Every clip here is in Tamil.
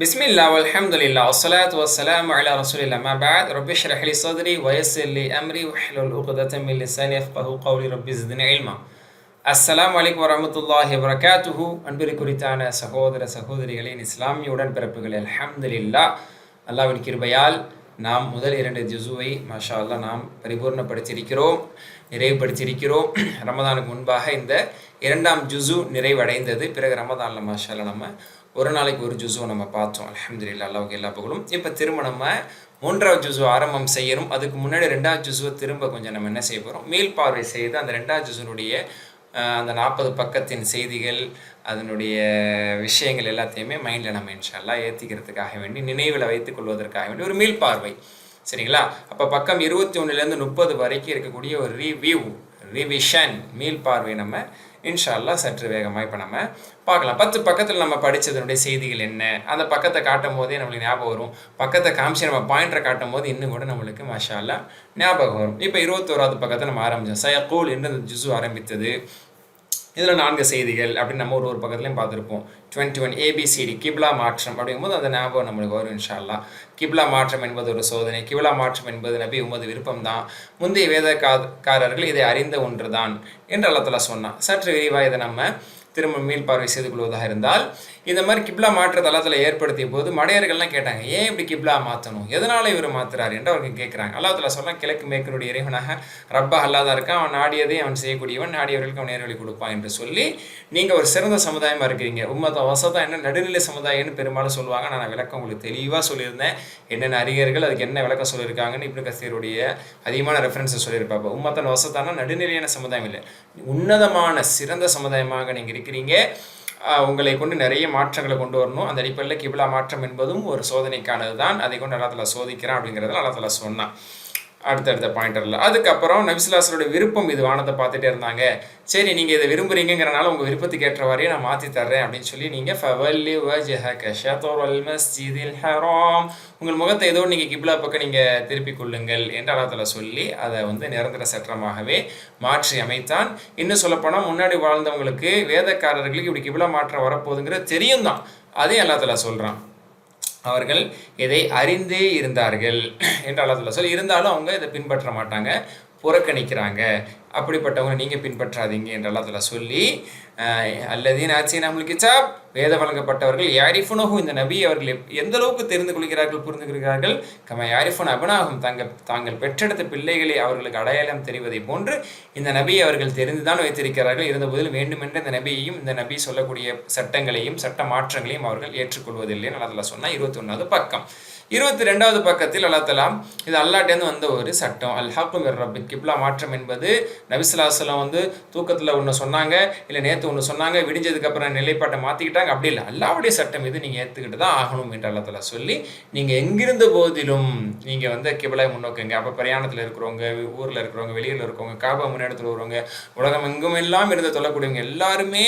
பிஸ்மில்லா அலமதுல்லா வசலாத் வசலாம் அலா ரசூலில்லா. மபாத் ரபி ஷ்ரஹ்லி சதுரி வயசில்லி அம்ரி வஹ்லுல் உக்தத்தம் மின் லிசானி யஃப்கஹு கௌலி ரப்பி ஸித்னி இல்மா. அஸ்ஸலாமு அலைக்கும் வரஹ்மத்துல்லாஹி வபரகாத்துஹு. அன்பிற்கு குறித்தான சகோதர சகோதரிகளின் இஸ்லாமிய உடன்பிறப்புகள் அல்ஹம்துலில்லா. அல்லாவின் கிருபையால் நாம் முதல் இரண்டு ஜுசுவை மாஷா அல்லா நாம் பரிபூர்ணப்படுத்தியிருக்கிறோம் நிறைவுபடுத்தியிருக்கிறோம். ரமதானுக்கு முன்பாக இந்த இரண்டாம் ஜுசு நிறைவடைந்தது. பிறகு ரமதானில் மாஷா நம்ம ஒரு நாளைக்கு ஒரு ஜுசுவை நம்ம பார்த்தோம். அல்ஹம்துலில்லா அல்லாவுக்கு எல்லா புகழும். இப்போ திரும்ப நம்ம மூன்றாவது ஜுசு ஆரம்பம் செய்யணும். அதுக்கு முன்னாடி ரெண்டாவது ஜுசுவை திரும்ப கொஞ்சம் நம்ம என்ன செய்ய போகிறோம் மீள் பார்வை செய்து அந்த ரெண்டாவது ஜுசுனுடைய அந்த நாற்பது பக்கத்தின் செய்திகள் அதனுடைய விஷயங்கள் எல்லாத்தையுமே மைண்டில் நம்ம இன்ஷால்லா ஏற்றிக்கிறதுக்காக வேண்டி நினைவில் வைத்துக் கொள்வதற்காக வேண்டி ஒரு மீள் பார்வை. சரிங்களா? அப்போ பக்கம் இருபத்தி ஒன்றுலேருந்து முப்பது வரைக்கும் இருக்கக்கூடிய ஒரு ரிவ்யூ ரிவிஷன் மீள் பார்வை நம்ம இன்ஷால்லா சற்று வேகமாக இப்போ நம்ம பார்க்கலாம். பத்து பக்கத்தில் நம்ம படித்ததனுடைய செய்திகள் என்ன? அந்த பக்கத்தை காட்டும் போதே நம்மளுக்கு ஞாபகம் வரும். பக்கத்தை காமிச்சு நம்ம பாயிண்டரை காட்டும் போது இன்னும் கூட நம்மளுக்கு மஷாலா ஞாபகம் வரும். இப்போ இருபத்தோராவது பக்கத்தை நம்ம ஆரம்பித்தோம் சயக்கூல் என்று அந்த ஜுசு ஆரம்பித்தது? இதில் நான்கு செய்திகள் அப்படின்னு நம்ம ஒரு ஒரு பக்கத்துலையும் பார்த்துருப்போம். டுவெண்ட்டி ஒன் ஏபிசிடி கிப்லா மாற்றம் அப்படிங்கும்போது அந்த ஞாபகம் நம்மளுக்கு வரும் இன்ஷால்லா கிப்லா மாற்றம் என்பது ஒரு சோதனை. கிப்லா மாற்றம் என்பது நபி உமது விருப்பம்தான். முந்தைய வேதக்காரர்கள் இதை அறிந்த ஒன்றுதான் என்று அல்லத்தில் சொன்னான். சற்று விரிவாக இதை நம்ம திரும்ப மீள் பார்வை செய்து கொள்வதாக இருந்தால் இந்த மாதிரி கிப்லா மாற்ற தளத்தில் ஏற்படுத்திய போது மடையர்கள்லாம் கேட்டாங்க ஏன் இப்படி கிப்லா மாற்றணும் எதனால் இவர் மாற்றுறாரு என்று அவர்கள் கேட்குறாங்க. அல்லாஹ்லா சொன்னால் கிழக்கு மேற்கனுடைய இறைவனாக ரப்பா அல்லாதான் இருக்கான். அவன் நாடியதை அவன் செய்யக்கூடியவன் நாடியவர்களுக்கு அவன் நேர்வழி கொடுப்பான் என்று சொல்லி நீங்கள் ஒரு சிறந்த சமுதாயமாக இருக்கிறீங்க. உம்மத்த வசதா என்ன நடுநிலை சமுதாயம்னு பெரும்பாலும் சொல்லுவாங்க. நான் விளக்கம் உங்களுக்கு தெளிவாக சொல்லியிருந்தேன். என்னென்ன அறிஞர்கள் அதுக்கு என்ன விளக்கம் சொல்லியிருக்காங்கன்னு இப்படி கசீருடைய அதிகமான ரெஃபரன்ஸை சொல்லியிருப்பாங்க. உம்மத்தன் வசத்தான நடுநிலையான சமுதாயம் இல்லை. உன்னதமான சிறந்த சமுதாயமாக நீங்கள் இருக்கிறீங்க. உங்களை கொண்டு நிறைய மாற்றங்களை கொண்டு வரணும். அந்த அடிப்படையில் கிபிலா மாற்றம் என்பதும் ஒரு சோதனைக்கானது தான் அதை கொண்டு அல்லாத்துல சோதிக்கிறான் அப்படிங்கிறத அல்லாத்துல சொன்னான். அடுத்தடுத்த பாயிண்டரில். அதுக்கப்புறம் நபிசுல்லாசரோட விருப்பம் இது வானத்தை பார்த்துட்டே இருந்தாங்க. சரி நீங்கள் இதை விரும்புகிறீங்கிறனால உங்கள் விருப்பத்துக்கு ஏற்றவாறே நான் மாற்றி தர்றேன் அப்படின்னு சொல்லி நீங்கள் ஃபவல்லி வஜஹக ஷத்ருல் மஸ்ஜிதில் ஹராம். உங்கள் முகத்தை ஏதோ நீங்கள் கிப்லா பக்கம் நீங்கள் திருப்பிக் கொள்ளுங்கள் என்று அல்லாஹ் சொல்லி அதை வந்து நிரந்தர சட்டமாகவே மாற்றி அமைத்தான். இன்னும் சொல்லப்போனால் முன்னாடி வாழ்ந்தவங்களுக்கு வேதக்காரர்களுக்கு இப்படி கிப்லா மாற்றம் வரப்போகுதுங்கிறது தெரியும் தான் அதையும் எல்லாத்தில் சொல்கிறான் அவர்கள் இதை அறிந்தே இருந்தார்கள். என்று அல்லாஹ் சொல்லி இருந்தாலும் அவங்க இதை பின்பற்ற மாட்டாங்க. புறக்கணிக்கிறாங்க. அப்படிப்பட்டவங்க நீங்கள் பின்பற்றாதீங்க என்று அதில் சொல்லி அல்லதீன் ஆட்சி நம்மளுக்கு கிச்சாப் வேத வழங்கப்பட்டவர்கள் யாரிஃபுனகும் இந்த நபி அவர்கள் எப்- எந்த அளவுக்கு தெரிந்து கொள்கிறார்கள் புரிந்து கொள்கிறார்கள் கம யாரிஃபுன் அபனாகும் தாங்கள் தாங்கள் பெற்றெடுத்த பிள்ளைகளை அவர்களுக்கு அடையாளம் தெரிவதை போன்று இந்த நபியை அவர்கள் தெரிந்துதான் வைத்திருக்கிறார்கள் இருந்தபோதில் வேண்டுமென்ற இந்த நபியையும் இந்த நபி சொல்லக்கூடிய சட்டங்களையும் சட்ட மாற்றங்களையும் அவர்கள் ஏற்றுக்கொள்வதில்லை அல்லா சொன்னால் இருபத்தி ஒன்றாவது பக்கம். இருபத்தி ரெண்டாவது பக்கத்தில் அல்லாத்தலாம் இது அல்லாட்டேருந்து வந்த ஒரு சட்டம். அல் ஹக்கும் ரப்பின் கிப்லா மாற்றம் என்பது நபிசுல்லாசலம் வந்து தூக்கத்தில் ஒன்று சொன்னாங்க இல்லை நேற்று ஒன்று சொன்னாங்க விடிஞ்சதுக்கப்புறம் நிலைப்பாட்டை மாற்றிக்கிட்டாங்க அப்படி இல்லை. அல்லாவுடைய சட்டம் இது. நீங்கள் ஏற்றுக்கிட்டு தான் ஆகணும் என்று அல்லாத்தலா சொல்லி நீங்கள் எங்கிருந்த போதிலும் நீங்கள் வந்து கிபிலை முன்னோக்குங்க. அப்போ பிரயாணத்தில் இருக்கிறவங்க ஊரில் இருக்கிறவங்க வெளியில் இருக்கிறவங்க காபா முன்னேடத்தில் வருவங்க உலகம் எங்கும் எல்லாம் இருந்து சொல்லக்கூடியவங்க எல்லாருமே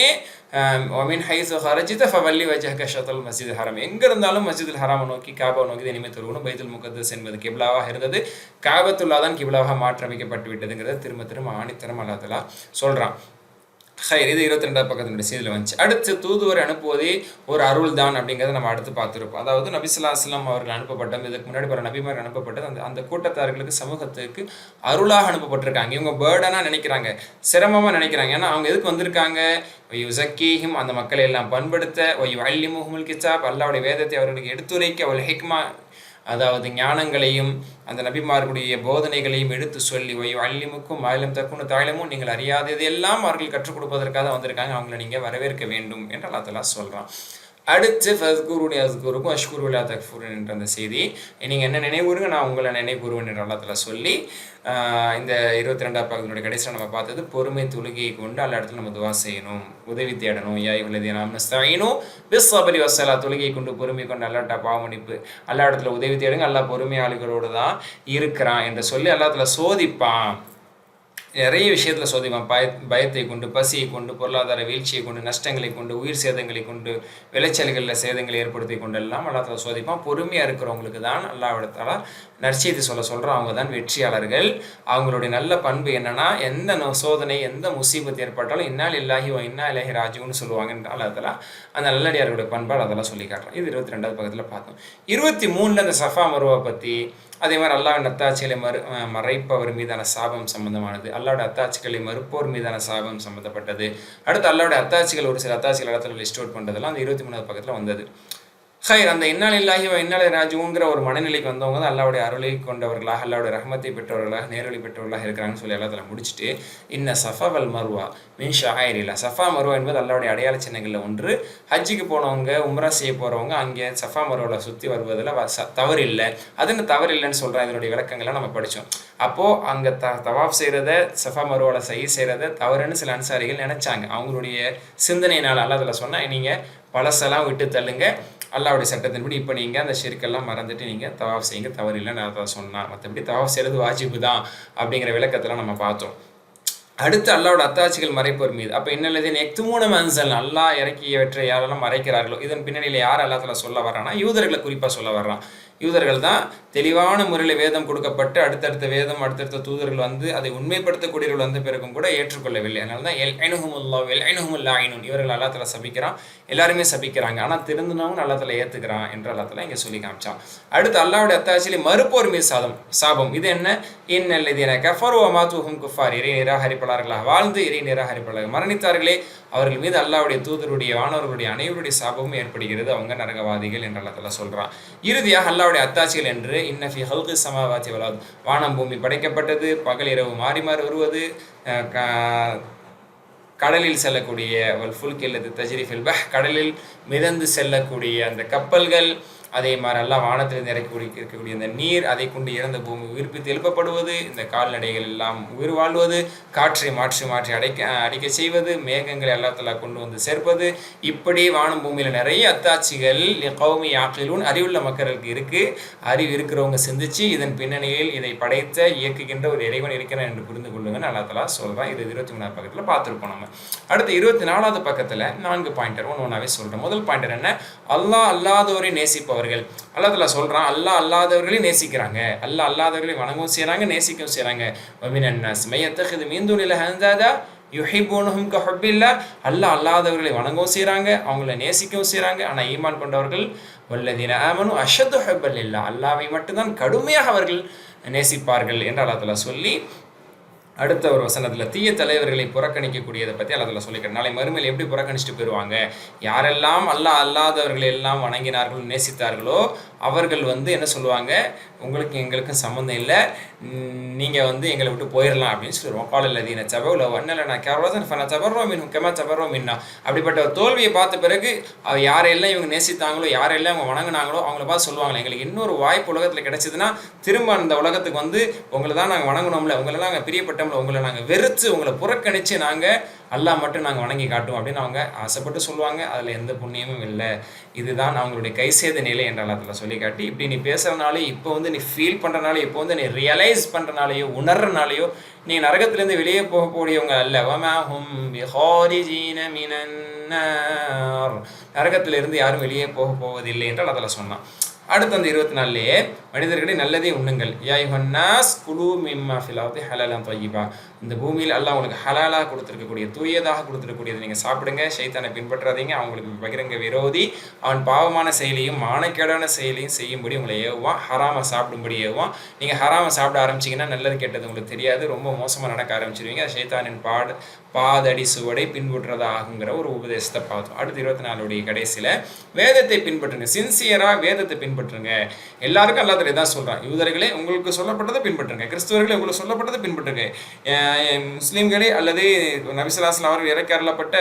ஒமின் ஹைஸ் ஹரஜித ஃபவல்லி வஜஹக ஷத்தல் மஸ்ஜித் ஹரம் எங்கே இருந்தாலும் மஸ்ஜிதுல் ஹராமை நோக்கி காபா நோக்கி இனிமே திருவணும் பைத்துல் முகத்தஸ் என்பது கிப்லாவாக இருந்தது. காபத்துல்லா தான் கிப்லாவாக மாற்றமைக்கப்பட்டு விட்டதுங்கிறத திரும்ப திரும்ப ஆணித்தரம் அல்லாதலா சொல்கிறான் ஹைர் இது இருபத்தி ரெண்டாவது பக்கத்தினுடைய செய்தியில் வந்துச்சு. அடுத்து தூதுவரை அனுப்புவதே ஒரு அருள் தான் அப்படிங்கிறத நம்ம அடுத்து பார்த்துருப்போம். அதாவது நபிசுல்லாஸ்லாம் அவர்கள் அனுப்பப்பட்டது இதுக்கு முன்னாடி பல நபிமார் அனுப்பப்பட்டது அந்த அந்த கூட்டத்தார்களுக்கு சமூகத்துக்கு அருளாக அனுப்பப்பட்டிருக்காங்க. இவங்க பேர்டனாக நினைக்கிறாங்க சிரமமாக நினைக்கிறாங்க. ஏன்னா அவங்க எதுக்கு வந்திருக்காங்க? யுசக்கீஹிம் அந்த மக்களை எல்லாம் பண்படுத்த ஒய் வள்ளிமுகமுல் கிச்சாப் அல்லாவுடைய வேதத்தை அவர்களுக்கு எடுத்துரைக்க அவள் ஹிக்மா அதாவது ஞானங்களையும் அந்த நபிமார்களுடைய போதனைகளையும் எடுத்து சொல்லி ஒய் அல்லிமுக்கும் மாயிலும் தக்குன்னு தாயிலமும் நீங்கள் அறியாததெல்லாம் அவர்கள் கற்றுக் கொடுப்பதற்காக வந்திருக்காங்க. அவங்கள நீங்கள் வரவேற்க வேண்டும் என்று அல்லா தலா சொல்கிறான் அடுத்து ஃபஸ்குருனி அஸ்குருக்கும் அஷ்குருலா தக்ஃபூரன் என்ற அந்த செய்தி. நீங்கள் என்ன நினைவுறுங்க நான் உங்களை நினைவுறுவேன் என்ற அல்லா சொல்லி இந்த இருபத்தி ரெண்டாம் பக்கத்தினுடைய கடைசியில் நம்ம பார்த்தது பொறுமை தொழுகையை கொண்டு அல்ல இடத்துல நம்ம துவா செய்யணும். உதவி தேடணும். யா இவ்வளவு நாம் நஸ்தாயினும் பிஸ்வபரி வசலா தொழுகையை கொண்டு பொறுமை கொண்டு அல்லாட்டா பாவமணிப்பு அல்லா இடத்துல உதவி தேடுங்க எல்லா பொறுமையாளிகளோடு தான் இருக்கிறான் என்று சொல்லி அல்லாத்துல சோதிப்பான். நிறைய விஷயத்தில் சோதிப்பான். பய பயத்தை கொண்டு பசியை கொண்டு பொருளாதார வீழ்ச்சியை கொண்டு நஷ்டங்களை கொண்டு உயிர் சேதங்களை கொண்டு விளைச்சல்களில் சேதங்களை ஏற்படுத்தி கொண்டு எல்லாம் அல்லாத்தால சோதிப்பான். பொறுமையாக இருக்கிறவங்களுக்கு தான் அல்லாவிடத்தால நற்செய்தி சொல்ல சொல்கிறோம் அவங்க தான் வெற்றியாளர்கள். அவங்களுடைய நல்ல பண்பு என்னென்னா எந்த நோ சோதனை எந்த முசீபத்து ஏற்பட்டாலும் இன்னால் இல்லாஹி இன்னா இல்லாஹி ராஜுன்னு சொல்லுவாங்க அல்லதெல்லாம் அந்த நல்லடியார்களுடைய பண்பாடு அதெல்லாம் சொல்லி காட்டுறோம் இது இருபத்தி ரெண்டாவது பக்கத்தில் பார்த்தோம். இருபத்தி மூணில் அந்த சஃபா மருவா பற்றி அதே மாதிரி அல்லாவின் நத்தாச்சியில மறு மறைப்பவர் மீதான சாபம் சம்பந்தமானது. அல்லாவோட அத்தாட்சிகளை மறுப்போர் மீதான சாபம் சம்மந்தப்பட்டது அடுத்து அல்லாவோட அத்தாட்சிகள் ஒரு சில அத்தாட்சிகள் இடத்துல லிஸ்ட் அவுட் பண்ணுறதெல்லாம் அந்த இருபத்தி மூணாவது பக்கத்தில் வந்தது. ஹைர் அந்த இன்னால் இல்லாஹி இன்னாலே ராஜுங்கிற ஒரு மனநிலைக்கு வந்தவங்க தான் அல்லாவுடைய அருளை கொண்டவர்களாக அல்லாவுடைய ரஹமத்தை பெற்றவர்களாக நேரொலி பெற்றவர்களாக இருக்கிறாங்கன்னு சொல்லி எல்லாத்தில் முடிச்சுட்டு இன்ன சஃபாவல் மருவா மீன் ஷாயர் இல்லை சஃபா மருவா என்பது அல்லாவுடைய அடையாள சின்னங்களில் ஒன்று. ஹஜ்ஜுக்கு போனவங்க உம்ரா செய்ய போகிறவங்க அங்கே சஃபா மருவாவில் சுற்றி வருவதில் தவறு இல்லை அதுன்னு தவறு இல்லைன்னு சொல்கிறேன் இதனுடைய விளக்கங்களை நம்ம படித்தோம் அப்போது அங்கே த தவாஃப் செய்கிறத சஃபா மருவாவில் செய்ய செய்கிறத தவறுன்னு சில அன்சாரிகள் நினச்சாங்க. அவங்களுடைய சிந்தனையினால் அல்லாதில் சொன்னால் நீங்கள் பழசெல்லாம் விட்டு தள்ளுங்க. அல்லாவுடைய சட்டத்தின்படி இப்போ நீங்கள் அந்த ஷிர்க்கெல்லாம் மறந்துட்டு நீங்கள் தவாஃப் செய்யுங்க. தவறு இல்லைன்னு அதை சொன்னான் மற்றபடி தவாஃப் செய்கிறது வாஜிபு தான் அப்படிங்கிற விளக்கத்தெல்லாம் நம்ம பார்த்தோம். அடுத்து அல்லாவோட அத்தாட்சிகள் மறைப்போர் மீது. அப்போ என்னல்லது மூணு மன்சல் அல்லா இறக்கியவற்றை யாரெல்லாம் மறைக்கிறார்களோ இதன் பின்னணியில் யார் அல்லாத்தில் சொல்ல வர்றான்னா யூதர்களை குறிப்பாக சொல்ல வர்றான். யூதர்கள் தான் தெளிவான முறையில் வேதம் கொடுக்கப்பட்டு அடுத்தடுத்த வேதம் அடுத்தடுத்த தூதர்கள் வந்து அதை உண்மைப்படுத்தக்கூடியவர்கள் வந்த பிறகும் கூட ஏற்றுக்கொள்ளவில்லை. அதனால தான் எல் ஐனுஹமுல்லா எல் ஐனுஹமுல்லா ஐனுன் இவர்கள் அல்லாத்துல சபிக்கிறான். எல்லாருமே சபிக்கிறாங்க. ஆனால் திருந்தினவங்க அல்லாத்துல ஏற்றுக்கிறான் என்று அல்லாத்துல இங்கே சொல்லி காமிச்சான். அடுத்து அல்லாவுடைய அத்தாட்சியிலே மறுப்போர் மீது சாதம் சாபம். இது என்ன? இன்னல் இது என கஃபர் ஓ மாத்துஹும் குஃபார் இறை நிராகரிப்பாளர்களாக வாழ்ந்து இறை நிராகரிப்பாளர்கள் மரணித்தார்களே அவர்கள் மீது அல்லாவுடைய தூதருடைய வானவர்களுடைய அனைவருடைய சாபமும் ஏற்படுகிறது. அவங்க நரகவாதிகள் என்று அல்லாத்தலா சொல்கிறான் இறுதியாக அல்லாவுடைய அத்தாட்சிகள் என்று இன்னஃபி ஹல்கு சமாவாத்தி வளாது வானம் பூமி படைக்கப்பட்டது பகல் இரவு மாறி மாறி வருவது கடலில் செல்லக்கூடிய வல் ஃபுல்க் இல்லது தஜ்ரிஃபில் பஹ். கடலில் மிதந்து செல்லக்கூடிய அந்த கப்பல்கள் அதே மாதிரி எல்லாம் வானத்திலிருந்து இறக்கக்கூடிய இருக்கக்கூடிய இந்த நீர் அதை கொண்டு இறந்த பூமி உயிர்ப்பித்து எழுப்பப்படுவது இந்த கால்நடைகள் எல்லாம் உயிர் வாழ்வது காற்றை மாற்றி மாற்றி அடைக்க அடிக்க செய்வது மேகங்களை எல்லாத்தில் கொண்டு வந்து சேர்ப்பது. இப்படி வானம் பூமியில் நிறைய அத்தாட்சிகள் கௌமி ஆற்றிலும் அறிவுள்ள மக்களுக்கு இருக்குது அறிவு இருக்கிறவங்க சிந்திச்சு இதன் பின்னணியில் இதை படைத்த இயக்குகின்ற ஒரு இறைவன் இருக்கிறான் என்று புரிந்து கொள்ளுங்கன்னு அல்லா தலா சொல்கிறேன் இது இருபத்தி மூணாவது பக்கத்தில் பார்த்துருப்போம் நம்ம. அடுத்து இருபத்தி நாலாவது பக்கத்தில் நான்கு பாயிண்டர் ஒன்று ஒன்றாவே சொல்கிறேன் முதல் பாயிண்டர் என்ன? அல்லாஹ் அல்லாதவரை நேசிப்பவர். அவர்கள். அல்லாத்துல சொல்கிறான் அல்லா அல்லாதவர்களையும் நேசிக்கிறாங்க. அல்லா அல்லாதவர்களையும் வணங்கவும் செய்கிறாங்க நேசிக்கவும் செய்கிறாங்க ஒமினன்னாஸ் மையத்தகுது மீந்துனில ஹந்தாதா யுஹிபூனுஹும் இல்லை அல்லா அல்லாதவர்களை வணங்கவும் செய்கிறாங்க அவங்கள நேசிக்கவும் செய்கிறாங்க ஆனால் ஈமான் கொண்டவர்கள் வல்லதீன ஆமனும் அஷத்து ஹப்பல் இல்லா அல்லாவை மட்டும்தான் கடுமையாக அவர்கள் நேசிப்பார்கள் என்று அல்லாத்துல சொல்லி அடுத்த ஒரு வசனத்தில் தீய தலைவர்களை புறக்கணிக்கக்கூடியதை பற்றி அதில் சொல்லிக்கிறேன் நாளை மறுமையில் எப்படி புறக்கணிச்சுட்டு போயிடுவாங்க யாரெல்லாம் அல்லா அல்லாதவர்கள் எல்லாம் வணங்கினார்களோ நேசித்தார்களோ அவர்கள் வந்து என்ன சொல்லுவாங்க? உங்களுக்கு எங்களுக்கும் சம்மந்தம் இல்லை. நீங்கள் வந்து எங்களை விட்டு போயிடலாம் அப்படின்னு சொல்லுவோம் கால தீன சபவுல ஒன்னில் நான் கேரளதான் ஃபன சபர்றோம் மீன் கெமா சபர்றோம் மீன்னா. அப்படிப்பட்ட ஒரு தோல்வியை பார்த்த பிறகு யாரெல்லாம் இவங்க நேசித்தாங்களோ யாரெல்லாம் அவங்க வணங்கினாங்களோ அவங்கள பார்த்து சொல்லுவாங்களே எங்களுக்கு இன்னொரு வாய்ப்பு உலகத்தில் கிடைச்சதுன்னா திரும்ப அந்த உலகத்துக்கு வந்து உங்களை தான் நாங்கள் வணங்கணும்ல. உங்களெல்லாம் நாங்கள் பிரியப்பட்ட பிரியப்பட்டோம்ல உங்களை நாங்கள் வெறுத்து உங்களை புறக்கணித்து நாங்கள் அல்லா மட்டும் நாங்கள் வணங்கி காட்டும் அப்படின்னு அவங்க ஆசைப்பட்டு சொல்லுவாங்க. அதில் எந்த புண்ணியமும் இல்லை. இதுதான் அவங்களுடைய கைசேத நிலை என்ற அதில் சொல்லி காட்டி இப்படி நீ பேசுகிறனாலே இப்போ வந்து நீ ஃபீல் பண்ணுறனாலே இப்போ வந்து நீ ரியலைஸ் பண்ணுறனாலையோ உணர்றனாலையோ நீ நரகத்திலேருந்து வெளியே போகக்கூடியவங்க அல்ல. நரகத்திலிருந்து யாரும் வெளியே போக போவதில்லை என்றால் அதில் சொன்னான். அடுத்த அந்த இருபத்தி நாலுலேயே மனிதர்களை நல்லதே உண்ணுங்கள். யாய் ஹன்னாஸ் குழு மிம்மா ஃபிலாவது ஹலாலாம் தொய்யிபா இந்த பூமியில் எல்லாம் உங்களுக்கு ஹலாலாக கொடுத்துருக்கக்கூடிய தூயதாக கொடுத்துருக்கக்கூடியது நீங்கள் சாப்பிடுங்க. சைத்தானை பின்பற்றாதீங்க. அவங்களுக்கு பகிரங்க விரோதி. அவன் பாவமான செயலையும் மானக்கேடான செயலையும் செய்யும்படி உங்களை ஏவுவான். ஹராம சாப்பிடும்படி ஏவுவான். நீங்கள் ஹராம சாப்பிட ஆரம்பிச்சிங்கன்னா நல்லது கெட்டது உங்களுக்கு தெரியாது. ரொம்ப மோசமாக நடக்க ஆரம்பிச்சிருவீங்க. சைத்தானின் பாடு பாதடி சுவடை பின்பற்றுறதாகுங்கிற ஒரு உபதேசத்தை பார்த்தோம். அடுத்து இருபத்தி நாலுடைய கடைசியில் வேதத்தை பின்பற்றுங்க. சின்சியராக வேதத்தை பின்பற்றுங்க. எல்லாருக்கும் எல்லாத்துல இதான் சொல்கிறான் யூதர்களே உங்களுக்கு சொல்லப்பட்டதை பின்பற்றுங்க. கிறிஸ்துவர்களே உங்களுக்கு சொல்லப்பட்டதை பின்பற்றுங்க. முஸ்லீம்களே அல்லது நபிசுலாஸ்லாம் அவர்கள் இறக்கறப்பட்ட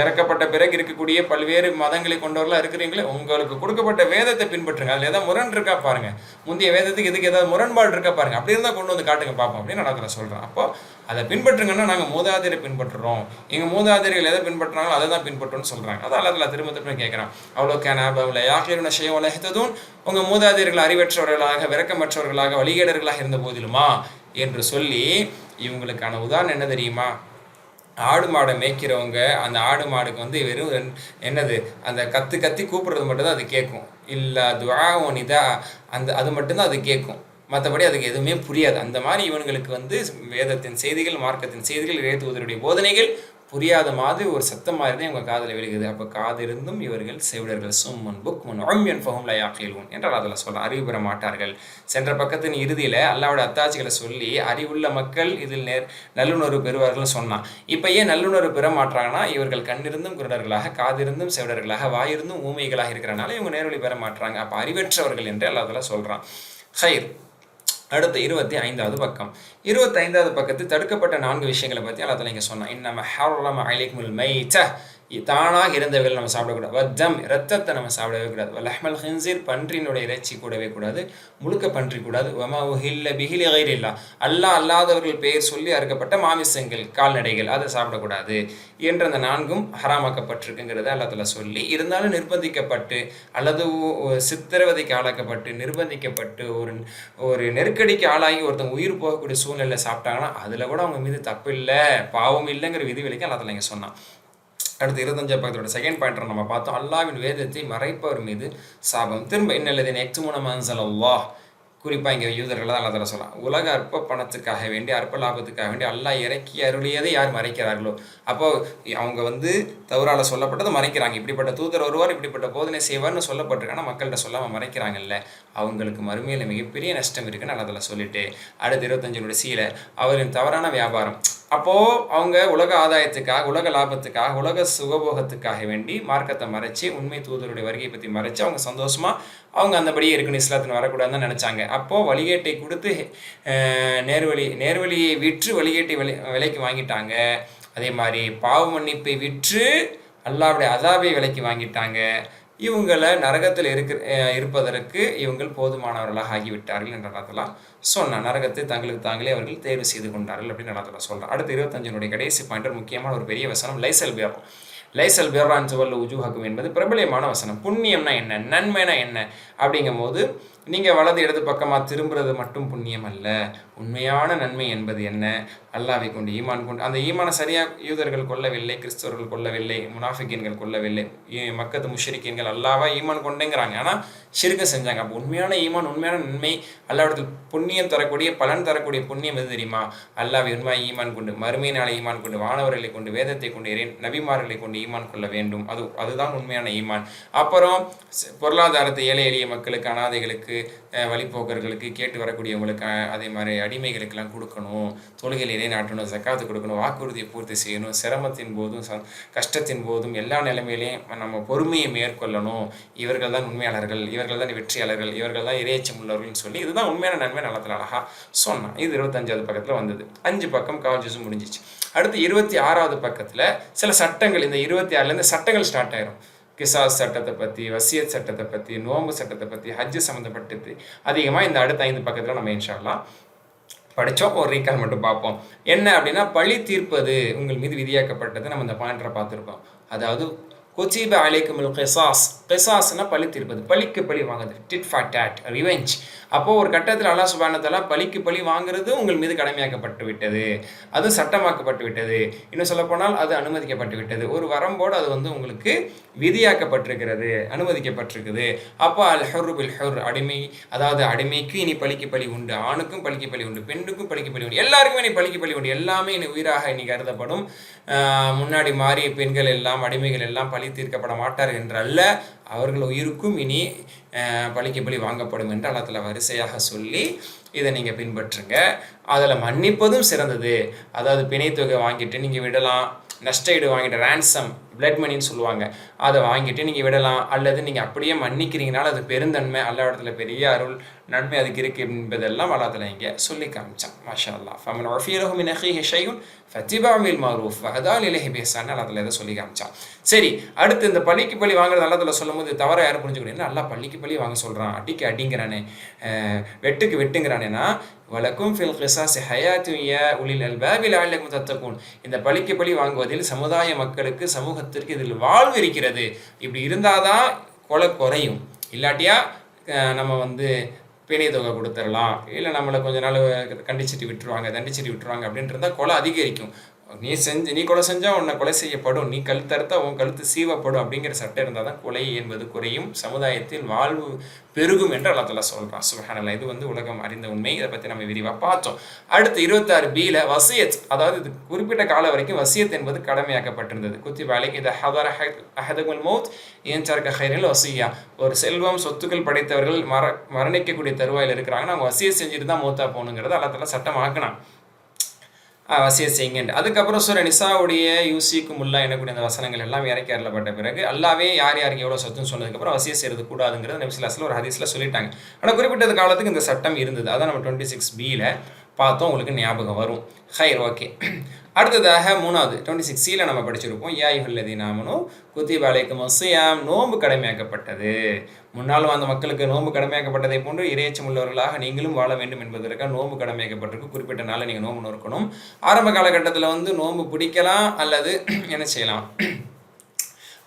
இறக்கப்பட்ட பிறகு இருக்கக்கூடிய பல்வேறு மதங்களை கொண்டவர்களாக இருக்கிறீங்களே உங்களுக்கு கொடுக்கப்பட்ட வேதத்தை பின்பற்றுங்க. அதில் ஏதாவது முரண் இருக்கா பாருங்கள் முந்தைய வேதத்துக்கு இதுக்கு ஏதாவது முரண்பாடு இருக்கா பாருங்கள் அப்படி இருந்தால் கொண்டு வந்து காட்டுங்க பார்ப்போம். அப்படின்னு நடக்கிற சொல்கிறேன் அப்போ அதை பின்பற்றுங்கன்னா நாங்கள் மூதாதிரை பின்பற்றுறோம். எங்கள் மூதாதிரிகள் எதை பின்பற்றுறாங்களோ அதை தான் பின்பற்றோம்னு சொல்கிறாங்க அதான் அதில் திரும்ப திரும்ப கேட்குறான் அவ்வளோ கேன அவ்வளோ யாக்கிருன செய்ய உலகத்ததும் உங்கள் மூதாதிரிகள் அறிவற்றவர்களாக விரக்கமற்றவர்களாக வழிகேடர்களாக இருந்த போதிலுமா? என்று சொல்லி இவங்களுக்கான உதாரணம் என்ன தெரியுமா? ஆடு மாடை மேய்க்கிறவங்க அந்த ஆடு மாடுக்கு வந்து வெறும் ரெண்- என்னது? அந்த கத்து கத்தி கூப்பிடுறது மட்டும்தான் அது கேட்கும் இல்லை துவாவும் இதா அந்த அது மட்டும்தான் அது கேட்கும் மற்றபடி அதுக்கு எதுவுமே புரியாது. அந்த மாதிரி இவனுங்களுக்கு வந்து வேதத்தின் செய்திகள் மார்க்கத்தின் செய்திகள் இறைத்துவதனுடைய போதனைகள் புரியாத மாதிரி ஒரு சத்தம் மாதிரி தான் இவங்க காதில் விழுகுது. அப்போ காதிருந்தும் இவர்கள் செவிடர்கள் சும்மன் புக் முன் ஒம்யன் ஃபஹும் லயாக்கில்வன் என்றால் அதில் சொல்ல அறிவு பெற மாட்டார்கள். சென்ற பக்கத்தின் இறுதியில் அல்லாவோட அத்தாட்சிகளை சொல்லி அறிவுள்ள மக்கள் இதில் நேர் நல்லுணர்வு பெறுவார்கள்னு சொன்னான். இப்போ ஏன் நல்லுணர்வு பெற மாட்டாங்கன்னா இவர்கள் கண்ணிருந்தும் குருடர்களாக காதிருந்தும் செவிடர்களாக வாயிருந்தும் ஊமைகளாக இருக்கிறனால இவங்க நேர்வழி பெற மாட்டாங்க அப்போ அறிவற்றவர்கள் என்று அல்லாதெல்லாம் சொல்கிறான் ஹைர். அடுத்த இருபத்தி ஐந்தாவது பக்கம். இருபத்தி ஐந்தாவது பக்கத்து தடுக்கப்பட்ட நான்கு விஷயங்களை பற்றி அல்லத்தில் இங்கே சொன்னான். இன்னம ஹர்லம அலைக்குமுல் மைத்த தானாக இறந்தவர்கள் நம்ம சாப்பிடக்கூடாது. வத்தம் ரத்தத்தை நம்ம சாப்பிடவே கூடாது. லஹ்மல் ஹின்சீர் பன்றியினுடைய இறைச்சி கூடவே கூடாது. முழுக்க பன்றி கூடாது. வமா உஹில்ல பிஹில் இல்லா அல்லாஹ் அல்லாதவர்கள் பெயர் சொல்லி அறுக்கப்பட்ட மாமிசங்கள் கால்நடைகள் அதை சாப்பிடக்கூடாது என்ற அந்த நான்கும் ஹராமாக்கப்பட்டிருக்குங்கிறத அல்லாத்துல சொல்லி இருந்தாலும் நிர்பந்திக்கப்பட்டு அல்லது சித்திரவதைக்கு ஆளாக்கப்பட்டு நிர்பந்திக்கப்பட்டு ஒரு ஒரு நெருக்கடிக்கு ஆளாகி ஒருத்தவங்க உயிர் போகக்கூடிய சூழ்நிலை சாப்பிட்டாங்கன்னா அதில் கூட அவங்க மீது தப்பு இல்லை பாவம் இல்லைங்கிற விதி விலைக்கு அல்லாத்துல இங்கே சொன்னான். அடுத்து இருபத்தஞ்சாம் பக்கத்தோட செகண்ட் பாயிண்ட் நம்ம பார்த்தோம். அல்லாவின் வேதத்தை மறைப்பவர் மீது சாபம். திரும்ப இன்னல்லது நெக்ஸ்ட் மூணு மன்சல் அல்லாஹ் குறிப்பாக இங்கே யூதர்கள் தான் அல்லா சொல்லலாம் உலக அற்ப பணத்துக்காக வேண்டி அற்ப லாபத்துக்காக வேண்டி அல்லாஹ் இறக்கி அருளியதை யார் மறைக்கிறார்களோ? அப்போ அவங்க வந்து தவறால் சொல்லப்பட்டதை மறைக்கிறாங்க. இப்படிப்பட்ட தூதர் வருவார் இப்படிப்பட்ட போதனை செய்வார்னு சொல்லப்பட்டிருக்கான மக்கள்கிட்ட சொல்லாமல் மறைக்கிறாங்கல்ல. அவங்களுக்கு மறுமையில் மிகப்பெரிய நஷ்டம் இருக்குன்னு அல்லதில் சொல்லிட்டு அடுத்து இருபத்தஞ்சு சீல அவரின் தவறான வியாபாரம். அப்போது அவங்க உலக ஆதாயத்துக்காக உலக லாபத்துக்காக உலக சுகபோகத்துக்காக வேண்டி மார்க்கத்தை மறைச்சி உண்மை தூதருடைய வருகையை பற்றி மறைச்சு அவங்க சந்தோஷமாக அவங்க அந்தபடியே இருக்குன்னு இஸ்லாத்தில் வரக்கூடாதுன்னு நினச்சாங்க. அப்போது வழிகேட்டை கொடுத்து நேர்வழி நேர்வழியை விற்று வழிகேட்டை விலை விலைக்கு வாங்கிட்டாங்க. அதே மாதிரி பாவ மன்னிப்பை விற்று அல்லாவுடைய அதாவை விலைக்கு வாங்கிட்டாங்க. இவங்களை நரகத்தில் இருக்க இருப்பதற்கு இவங்கள் போதுமானவர்களாக ஆகிவிட்டார்கள் என்ற நடத்தலாம் சொன்னான். நரகத்தை தங்களுக்கு தாங்களே அவர்கள் தேர்வு செய்து கொண்டார்கள் அப்படின்னு நடத்தலாம் சொல்கிறார் அடுத்து இருபத்தஞ்சினுடைய கடைசி பாயிண்ட் முக்கியமான ஒரு பெரிய வசனம் லைசல் பேரம் லைசல் பேரான் சுவல்ல உஜுஹக்கும் என்பது பிரபலமான வசனம். புண்ணியம்னா என்ன? நன்மைனா என்ன? அப்படிங்கும்போது நீங்கள் வலது இடது பக்கமாக திரும்புறது மட்டும் புண்ணியம் அல்ல உண்மையான நன்மை என்பது என்ன? அல்லாவை கொண்டு ஈமான் கொண்டு அந்த ஈமானை சரியாக யூதர்கள் கொள்ளவில்லை கிறிஸ்தவர்கள் கொள்ளவில்லை முனாஃபிக்கீன்கள் கொள்ளவில்லை மக்கத்து முஷரிக்கீன்கள் அல்லாவா ஈமான் கொண்டேங்கிறாங்க. ஆனால் சிறுக்க செஞ்சாங்க. அப்போ உண்மையான ஈமான் உண்மையான நன்மை அல்லாவிடத்தில் புண்ணியம் தரக்கூடிய பலன் தரக்கூடிய புண்ணியம் எது தெரியுமா? அல்லாவை உண்மையாக ஈமான் கொண்டு மறுமை நாளை ஈமான் கொண்டு வானவர்களை கொண்டு வேதத்தை கொண்டு இறை நபிமார்களை கொண்டு ஈமான் கொள்ள வேண்டும். அது அதுதான் உண்மையான ஈமான். அப்புறம் பொருளாதாரத்தை ஏழை எளிய மக்களுக்கு அனாதைகளுக்கு வழிபோக்கர்களுக்கு வழிப்போக்கர்களுக்கு கேட்டு வரக்கூடியவங்களுக்கு அதே மாதிரி அடிமைகளுக்கெல்லாம் கொடுக்கணும். தொழுகையில் இறைநாட்டணும் ஜக்காத்து கொடுக்கணும் வாக்குறுதியை பூர்த்தி செய்யணும் சிரமத்தின் போதும் ச- கஷ்டத்தின் போதும் எல்லா நிலைமையிலையும் நம்ம பொறுமையை மேற்கொள்ளணும். இவர்கள் தான் உண்மையாளர்கள் இவர்கள் தான் வெற்றியாளர்கள் இவர்கள் தான் இறையச்சம் உள்ளவர்கள்னு சொல்லி இதுதான் உண்மையான நன்மை நலத்தில் அழகா சொன்னான். இது இருபத்தஞ்சாவது பக்கத்தில் வந்தது. அஞ்சு பக்கம் கால் முடிஞ்சிச்சு. அடுத்து இருபத்தி ஆறாவது பக்கத்தில் சில சட்டங்கள் இந்த இருபத்தி ஆறுலேருந்து சட்டங்கள் ஸ்டார்ட் ஆயிரும். கிசாஸ் சட்டத்தை பற்றி வசியத் சட்டத்தை பற்றி நோம்பு சட்டத்தை பற்றி ஹஜ்ஜு சம்மந்தப்பட்டது அதிகமாக இந்த அடுத்த ஐந்து பக்கத்தில் நம்ம இன்ஷாலாம் படித்தோம் ஒரு ரீகால் மட்டும் பார்ப்போம். என்ன அப்படின்னா பழி தீர்ப்பது உங்கள் மீது விதியாக்கப்பட்டது நம்ம இந்த பாயிண்டரை பார்த்துருக்கோம். அதாவது கொச்சிப அலைக்குமுல் கிசாஸ் கிசாஸ்னா பழி தீர்ப்பது. பழிக்கு பழி வாங்குறது. டிட் ஃபார் டேட் ரிவெஞ்ச் அப்போது ஒரு கட்டத்தில் அல்லா சுபானத்தால பழிக்கு பழி வாங்குறது உங்கள் மீது கடமையாக்கப்பட்டு விட்டது. அது சட்டமாக்கப்பட்டு விட்டது. இன்னும் சொல்லப்போனால் அது அனுமதிக்கப்பட்டு விட்டது. ஒரு வரம்போடு அது வந்து உங்களுக்கு விதியாக்கப்பட்டிருக்கிறது. அனுமதிக்கப்பட்டிருக்குது. அப்போ அல் ஹுர் பில் ஹுர். அடிமை அதாவது அடிமைக்கு இனி பழிக்கு பழி உண்டு. ஆணுக்கும் பழிக்கு பழி உண்டு. பெண்ணுக்கும் பழிக்கு பழி உண்டு. எல்லாருக்குமே இனி பழிக்கு பழி உண்டு. எல்லாமே இனி உயிராக இனி கருதப்படும். முன்னாடி மாறிய பெண்கள் எல்லாம் அடிமைகள் எல்லாம் பழி தீர்க்கப்பட மாட்டார் என்றல்ல. அவர்கள் உயிருக்கும் இனி பழிக்கு பலி வாங்கப்படும் என்று அல்லத்தில் வரிசையாக சொல்லி இதை நீங்கள் பின்பற்றுங்க. அதில் மன்னிப்பதும் சிறந்தது. அதாவது பிணைத்தொகை வாங்கிட்டு நீங்கள் விடலாம். நஷ்டஈடு வாங்கிட்டு ரேன்சம் பிளட் மணின்னு சொல்லுவாங்க. அதை வாங்கிட்டு நீங்கள் விடலாம். அல்லது நீங்கள் அப்படியே மன்னிக்கிறீங்கனால அது பெருந்தன்மை அல்ல இடத்துல பெரிய அருள் நன்மை அதுக்கு இருக்குது என்பதெல்லாம் வளாத்தில் இங்கே சொல்லி காமிச்சான். மாஷா அல்லா ஃபமன் ஒஃபீரஹு மின் அஹீஹி ஷையுன் ஃபத்திபாமில் மாரூஃப். வஹதால் இலஹி பேசான்னு அதில் எதை சொல்லி காமிச்சான் சரி அடுத்து இந்த பள்ளிக்கு பள்ளி வாங்குறது அதில் சொல்லும் போது தவற யாரும் புரிஞ்சுக்கணும். நல்லா பள்ளிக்கு பள்ளி வாங்க சொல்கிறான் அடிக்கு அடிங்கிறானே. வெட்டுக்கு வெட்டுங்கிறானேனா வழக்கும் ஃபில் கிசாஸ் ஹயாத்துய உளில் அல்பாவில் அல்பாபில் தத்தக்கும் இந்த பழிக்கு பழி வாங்குவதில் சமுதாய மக்களுக்கு சமூகத்திற்கு இதில் வாழ்வு இருக்கிறது. இப்படி இருந்தால் தான் கொலை குறையும். இல்லாட்டியா நம்ம வந்து பிணை தொகை கொடுத்துடலாம். இல்லை நம்மளை கொஞ்ச நாள் கண்டிச்சிட்டு விட்டுருவாங்க தண்டிச்சிட்டு விட்டுருவாங்க அப்படின்ட்டு இருந்தால் கொலை அதிகரிக்கும். நீ செஞ்சு நீ கொலை செஞ்சால் உன்னை கொலை செய்யப்படும். நீ கழுத்தறுத்தா உன் கழுத்து சீவப்படும் அப்படிங்கிற சட்டம் இருந்தால் தான் கொலை என்பது குறையும். சமுதாயத்தில் வாழ்வு பெருகும் என்று அல்லத்தில் சொல்கிறான் சுபஹானல்லா இது வந்து உலகம் அறிந்த உண்மை. இதை பற்றி நம்ம விரிவாக பார்த்தோம். அடுத்து இருபத்தாறு பியில் வசியத் அதாவது இது குறிப்பிட்ட காலம் வரைக்கும் வசியத் என்பது கடமையாக்கப்பட்டிருந்தது. குத்தி வேலைக்கு இது ஹதர் அஹதகுல் மௌத் ஏன் சார்க்க ஹைரில் வசியா? ஒரு செல்வம் சொத்துக்கள் படைத்தவர்கள் மர மரணிக்கக்கூடிய தருவாயில் இருக்கிறாங்கன்னா அவங்க வசியை செஞ்சுட்டு தான் மூத்தா போகணுங்கிறது அல்லத்தில் சட்டம் ஆக்கினான் வசிய செய்யுங்க அதுக்கப்புறம் சுர நிசாவுடைய யூசிக்கு முல்லா எனக்கூடிய அந்த வசனங்கள் எல்லாம் இறக்கி அருளப்பட்ட பிறகு அல்லாவே யார் யாருக்கு எவ்வளோ சொத்துன்னு சொன்னதுக்கப்புறம் வசிய செய்யறது கூடாதுங்கிறது நபிசுல்லாஸில் ஒரு ஹதீஸில் சொல்லிட்டாங்க. ஆனால் குறிப்பிட்டது காலத்துக்கு இந்த சட்டம் இருந்தது. அதான் நம்ம டுவெண்ட்டி சிக்ஸ் பியில் பார்த்தோம் உங்களுக்கு ஞாபகம் வரும். ஹைர் ஓகே. அடுத்ததாக மூணாவது டுவெண்ட்டி சிக்ஸ் சியில் நம்ம படிச்சிருப்போம். யாயுல்லதி நாமனும் குத்தி அலைக்கும் ஒசையாம் நோன்பு கடமையாக்கப்பட்டது. முன்னால் வந்த மக்களுக்கு நோன்பு கடமையாக்கப்பட்டதை போன்று இறையச்சம் உள்ளவர்களாக நீங்களும் வாழ வேண்டும் என்பதற்காக நோன்பு கடமையாக்கப்பட்டிருக்கு. குறிப்பிட்ட நாளில் நீங்கள் நோன்பு நோக்கணும் ஆரம்ப காலகட்டத்தில் வந்து நோன்பு பிடிக்கலாம் அல்லது என்ன செய்யலாம்?